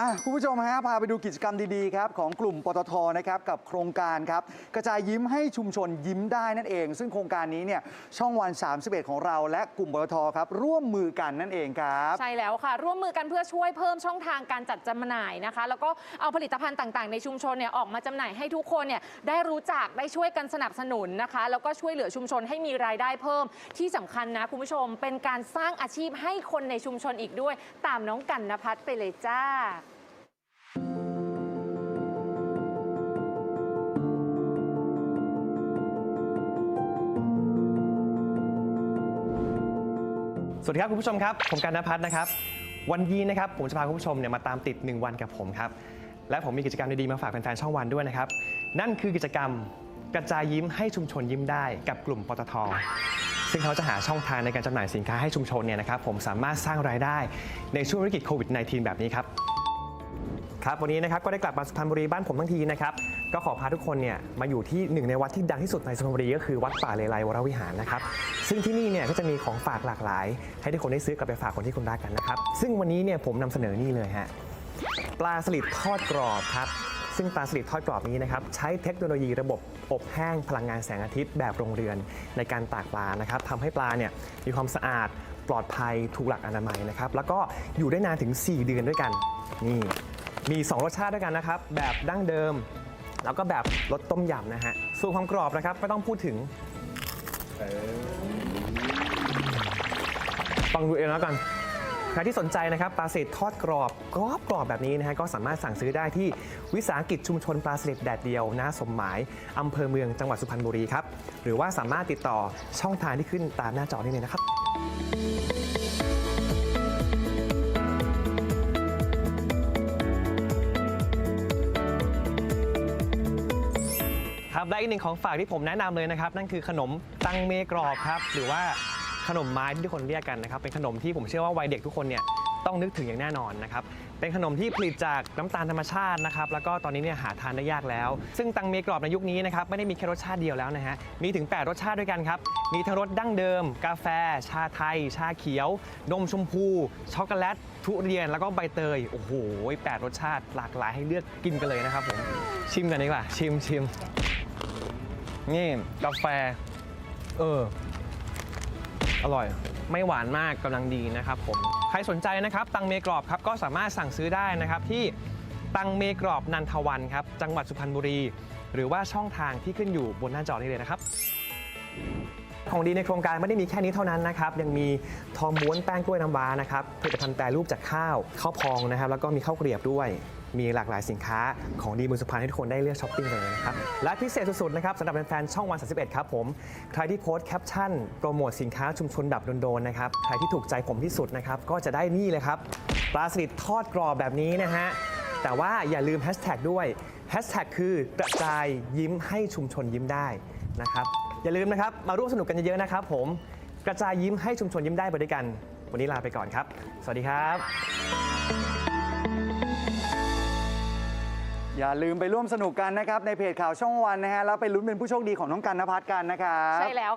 อะคุณผู้ชมฮะพาไปดูกิจกรรมดีๆครับของกลุ่มปตทนะครับกับโครงการครับกระจายยิ้มให้ชุมชนยิ้มได้นั่นเอง ซึ่งโครงการนี้เนี่ยช่องวัน 31 ของเรา และกลุ่มปตทครับร่วมมือกันนั่นเองครับ ใช่แล้วค่ะ ร่วมมือกันเพื่อช่วยเพิ่มช่องทางการจัดจำหน่ายนะคะ แล้วก็เอาผลิตภัณฑ์ต่างๆ ในชุมชนเนี่ยออกมาจำหน่ายให้ทุกคนเนี่ยได้รู้จักได้ช่วยกันสนับสนุนนะคะ แล้วก็ช่วยเหลือชุมชนให้มีรายได้เพิ่มที่สำคัญนะคุณผู้ชม เป็นการสร้างอาชีพให้คนในชุมชนอีกด้วย ตามน้องกันนภัทรไปเลยจ้า สวัสดีครับคุณผู้ชมครับ ผมการณพัฒน์นะครับ วันนี้นะครับผมจะพาคุณผู้ชมเนี่ยมาตามติด 1 วันกับผมครับ และผมมีกิจกรรมดีๆมาฝากแฟนๆช่องวันด้วยนะครับ นั่นคือกิจกรรมกระจายยิ้มให้ชุมชนยิ้มได้กับกลุ่มปตท ซึ่งเขาจะหาช่องทางในการจำหน่ายสินค้าให้ชุมชนเนี่ยนะครับผมสามารถสร้างรายได้ในช่วงวิกฤตโควิด -19 แบบนี้ครับ ครับวันนี้นะครับก็ได้กลับมาสุพรรณบุรีบ้านผมทั้งทีนะครับก็ขอพาทุกคนเนี่ยมาอยู่ที่หนึ่งในวัดที่ดังที่สุดในสุพรรณบุรีก็คือวัดป่าเลไลวรวิหารนะครับซึ่งที่นี่เนี่ยก็จะมีของฝากหลากหลาย ให้ทุกคนได้ซื้อกลับไปฝากคนที่คุณรักกันนะครับซึ่งวันนี้เนี่ยผมนำเสนอนี่เลยฮะปลาสลิดทอดกรอบครับซึ่งปลาสลิดทอดกรอบนี้นะครับใช้เทคโนโลยีระบบอบแห้งพลังงานแสงอาทิตย์แบบโรงเรือนในการตากปลานะครับทำให้ปลาเนี่ยมีความสะอาดปลอดภัยถูกหลักอนามัยนะครับแล้วก็อยู่ได้นานถึง 4 เดือนด้วยกันนี่ มี 2 รสชาติด้วยกันนะครับ แบบดั้งเดิม แล้วก็แบบรสต้มยำนะฮะส่วนความกรอบนะครับไม่ต้องพูดถึงฟังดูเองแล้วกันใครที่สนใจนะครับปลาสลิดทอดกรอบกรอบกรอบแบบนี้นะฮะก็สามารถสั่งซื้อได้ที่วิสาหกิจชุมชนปลาสลิดแดดเดียวหน้าสมหมายอำเภอเมืองจังหวัดสุพรรณบุรีครับหรือว่าสามารถติดต่อช่องทางที่ขึ้นตามหน้าจอนี้เลยนะครับ ครับและอีกหนึ่งของฝากที่ผมแนะนำเลยนะครับ นั่นคือขนมตังเมกรอบครับหรือว่าขนมไม้ที่ทุกคนเรียกกันนะครับเป็นขนมที่ผมเชื่อว่าวัยเด็กทุกคนเนี่ยต้องนึกถึงอย่างแน่นอนนะครับเป็นขนมที่ผลิตจากน้ำตาลธรรมชาตินะครับแล้วก็ตอนนี้เนี่ยหาทานได้ยากแล้ว ซึ่งตังเมกรอบในยุคนี้นะครับไม่ได้มีแค่รสชาติเดียวแล้วนะฮะมีถึง 8 รสชาติด้วยกันครับมีทั้งรสดั้งเดิม กาแฟ ชาไทย ชาเขียวนมชมพูช็อกโกแลต ทุเรียนแล้วก็ใบเตยโอ้โหแปดรสชาติหลากหลายให้เลือกกินกันเลยนะครับผมชิมกันดีกว่าชิมชิม นี่กาแฟ เออ อร่อย ไม่หวานมากกำลังดีนะครับผม ใครสนใจนะครับ ตังเมกรอบครับ ก็สามารถสั่งซื้อได้นะครับที่ตังเมกรอบนันทวันครับ จังหวัดสุพรรณบุรี หรือว่าช่องทางที่ขึ้นอยู่บนหน้าจอนี้เลยนะครับ ของดีในโครงการไม่ได้มีแค่นี้เท่านั้นนะครับ ยังมีทองม้วนแป้งกล้วยน้ำว้านะครับผลิตภัณฑ์แปรรูปจากข้าวข้าวพองนะครับ แล้วก็มีข้าวเกรียบด้วย มีหลากหลายสินค้าของดีเมืองสุพรรณให้ทุกคนได้เลือกช้อปปิ้งเลยนะครับ และพิเศษสุดๆนะครับสำหรับแฟนๆช่องวัน 31 ครับผม ใครที่โพสต์แคปชั่นโปรโมทสินค้าชุมชนแบบโดนๆนะครับ ใครที่ถูกใจผมที่สุดนะครับก็จะได้นี่เลยครับปลาสลิดทอดกรอบแบบนี้นะฮะแต่ว่าอย่าลืมแฮชแท็กด้วยแฮชแท็กคือกระจายยิ้มให้ชุมชนยิ้มได้นะครับอย่าลืมนะครับมาร่วมสนุกกันเยอะๆนะครับผมกระจายยิ้มให้ชุมชนยิ้มได้ไปด้วยกัน วันนี้ลาไปก่อนครับ สวัสดีครับ อย่าลืมไปร่วมสนุกกันนะครับในเพจข่าวช่องวันนะฮะแล้วไปลุ้นเป็นผู้โชคดีของน้องกันนภัฒน์กันนะครับ ใช่แล้วค่ะ